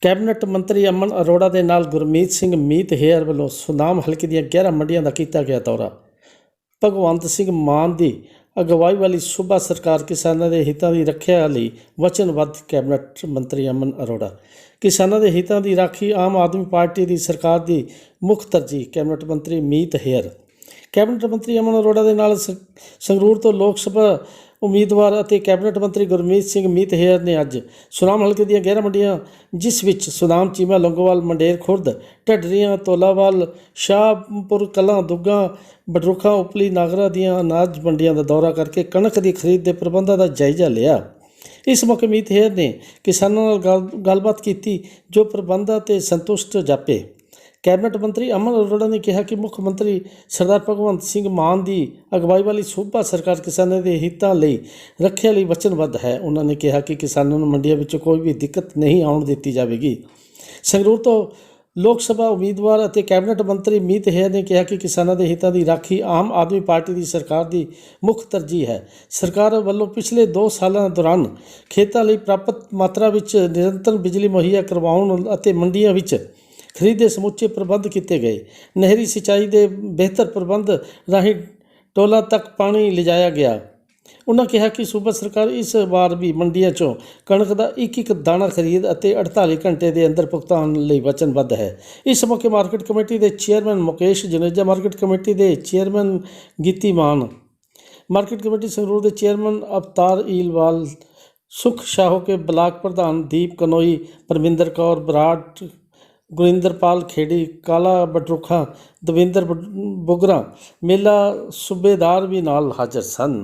Cabinet ਮੰਤਰੀ ਅਮਨ ਅਰੋੜਾ ਦੇ ਨਾਲ ਗੁਰਮੀਤ ਸਿੰਘ ਮੀਤ ਹੇਅਰ ਵੱਲੋਂ ਸੁਨਾਮ ਹਲਕੇ ਦੀਆਂ 11 ਮੰਡੀਆਂ ਦਾ ਕੀਤਾ ਗਿਆ ਦੌਰਾ। ਭਗਵੰਤ ਸਿੰਘ ਮਾਨ ਦੀ ਅਗਵਾਈ ਵਾਲੀ ਸੂਬਾ ਸਰਕਾਰ ਕਿਸਾਨਾਂ ਦੇ ਹਿੱਤਾਂ ਦੀ ਰੱਖਿਆ ਲਈ ਵਚਨਬੱਧ ਕੈਬਨਿਟ ਮੰਤਰੀ ਅਮਨ ਅਰੋੜਾ। ਕਿਸਾਨਾਂ ਦੇ ਹਿੱਤਾਂ ਦੀ ਰਾਖੀ ਆਮ ਆਦਮੀ ਪਾਰਟੀ ਦੀ ਸਰਕਾਰ ਦੀ ਮੁੱਖ ਤਰਜੀਹ, ਕੈਬਨਿਟ ਮੰਤਰੀ ਮੀਤ ਹੇਅਰ। ਕੈਬਨਿਟ ਮੰਤਰੀ ਅਮਨ ਅਰੋੜਾ ਦੇ ਨਾਲ ਸੰਗਰੂਰ ਤੋਂ ਲੋਕ ਸਭਾ ਉਮੀਦਵਾਰ ਅਤੇ ਕੈਬਨਿਟ ਮੰਤਰੀ ਗੁਰਮੀਤ ਸਿੰਘ ਮੀਤਹੇਰ ਨੇ ਅੱਜ ਸੁਨਾਮ ਹਲਕੇ ਦੀਆਂ 11 ਮੰਡੀਆਂ, ਜਿਸ ਵਿੱਚ ਸੁਨਾਮ, ਚੀਮਾ, ਲੰਗੋਵਾਲ, ਮੰਡੇਰ, ਖੁਰਦ, ਢੱਡਰੀਆਂ, ਤੋਲਾਵਾਲ, ਸ਼ਾਹਪੁਰ, ਕਲਾਂ, ਦੁੱਗਾ, ਬਡਰੁਖਾ, ਉਪਲੀ, ਨਾਗਰਾ ਦੀਆਂ ਅਨਾਜ ਮੰਡੀਆਂ ਦਾ ਦੌਰਾ ਕਰਕੇ ਕਣਕ ਦੀ ਖਰੀਦ ਦੇ ਪ੍ਰਬੰਧਾਂ ਦਾ ਜਾਇਜ਼ਾ ਲਿਆ। ਇਸ ਮੌਕੇ ਮੀਤਹੇਰ ਨੇ ਕਿਸਾਨਾਂ ਨਾਲ ਗੱਲ- ਗੱਲਬਾਤ ਕੀਤੀ, ਜੋ ਪ੍ਰਬੰਧਾਂ ਤੇ ਸੰਤੁਸ਼ਟ ਜਾਪੇ। ਕੈਬਨਿਟ ਮੰਤਰੀ ਅਮਨ ਅਰੋੜਾ ਨੇ ਕਿਹਾ ਕਿ ਮੁੱਖ ਮੰਤਰੀ ਸਰਦਾਰ ਭਗਵੰਤ ਸਿੰਘ ਮਾਨ ਦੀ ਅਗਵਾਈ ਵਾਲੀ ਸੂਬਾ ਸਰਕਾਰ ਕਿਸਾਨਾਂ ਦੇ ਹਿੱਤਾਂ ਲਈ ਰੱਖਿਆ ਲਈ ਵਚਨਬੱਧ ਹੈ। ਉਹਨਾਂ ਨੇ ਕਿਹਾ ਕਿ ਕਿਸਾਨਾਂ ਨੂੰ ਮੰਡੀਆਂ ਵਿੱਚ ਕੋਈ ਵੀ ਦਿੱਕਤ ਨਹੀਂ ਆਉਣ ਦਿੱਤੀ ਜਾਵੇਗੀ। ਸੰਗਰੂਰ ਤੋਂ ਲੋਕ ਸਭਾ ਉਮੀਦਵਾਰ ਅਤੇ ਕੈਬਨਿਟ ਮੰਤਰੀ ਮੀਤ ਹੈ ਨੇ ਕਿਹਾ ਕਿ ਕਿਸਾਨਾਂ ਦੇ ਹਿੱਤਾਂ ਦੀ ਰਾਖੀ ਆਮ ਆਦਮੀ ਪਾਰਟੀ ਦੀ ਸਰਕਾਰ ਦੀ ਮੁੱਖ ਤਰਜੀਹ ਹੈ। ਸਰਕਾਰ ਵੱਲੋਂ ਪਿਛਲੇ 2 ਸਾਲਾਂ ਦੌਰਾਨ ਖੇਤਾਂ ਲਈ ਪ੍ਰਾਪਤ ਮਾਤਰਾ ਵਿੱਚ ਨਿਰੰਤਰ ਬਿਜਲੀ ਮੁਹੱਈਆ ਕਰਵਾਉਣ ਅਤੇ ਮੰਡੀਆਂ ਵਿੱਚ ਖਰੀਦ ਦੇ ਸਮੁੱਚੇ ਪ੍ਰਬੰਧ ਕੀਤੇ ਗਏ। ਨਹਿਰੀ ਸਿੰਚਾਈ ਦੇ ਬਿਹਤਰ ਪ੍ਰਬੰਧ ਰਾਹੀਂ ਟੋਲਾ ਤੱਕ ਪਾਣੀ ਲਿਜਾਇਆ ਗਿਆ। ਉਹਨਾਂ ਕਿਹਾ ਕਿ ਸੂਬਾ ਸਰਕਾਰ ਇਸ ਵਾਰ ਵੀ ਮੰਡੀਆਂ 'ਚੋਂ ਕਣਕ ਦਾ ਇੱਕ ਇੱਕ ਦਾਣਾ ਖਰੀਦ ਅਤੇ 48 ਘੰਟੇ ਦੇ ਅੰਦਰ ਭੁਗਤਾਨ ਲਈ ਵਚਨਬੱਧ ਹੈ। ਇਸ ਮੌਕੇ ਮਾਰਕੀਟ ਕਮੇਟੀ ਦੇ chairman Mukesh Janeja, market committee ਦੇ chairman Geeti Maan, market committee Sangrur ਦੇ ਚੇਅਰਮੈਨ ਅਵਤਾਰ ਈਲਵਾਲ, ਸੁਖ ਸ਼ਾਹੋ ਕੇ ਬਲਾਕ ਪ੍ਰਧਾਨ ਦੀਪ ਕਨੋਈ, ਪਰਮਿੰਦਰ ਕੌਰ, ਬਰਾੜ ਗੁਰਿੰਦਰਪਾਲ ਖੇੜੀ ਕਾਲਾ ਬਟਰੁਖਾ ਦਵਿੰਦਰ ਬ- ਬੁਗਰਾ ਮੇਲਾ ਸੂਬੇਦਾਰ ਵੀ ਨਾਲ ਹਾਜ਼ਰ ਸਨ।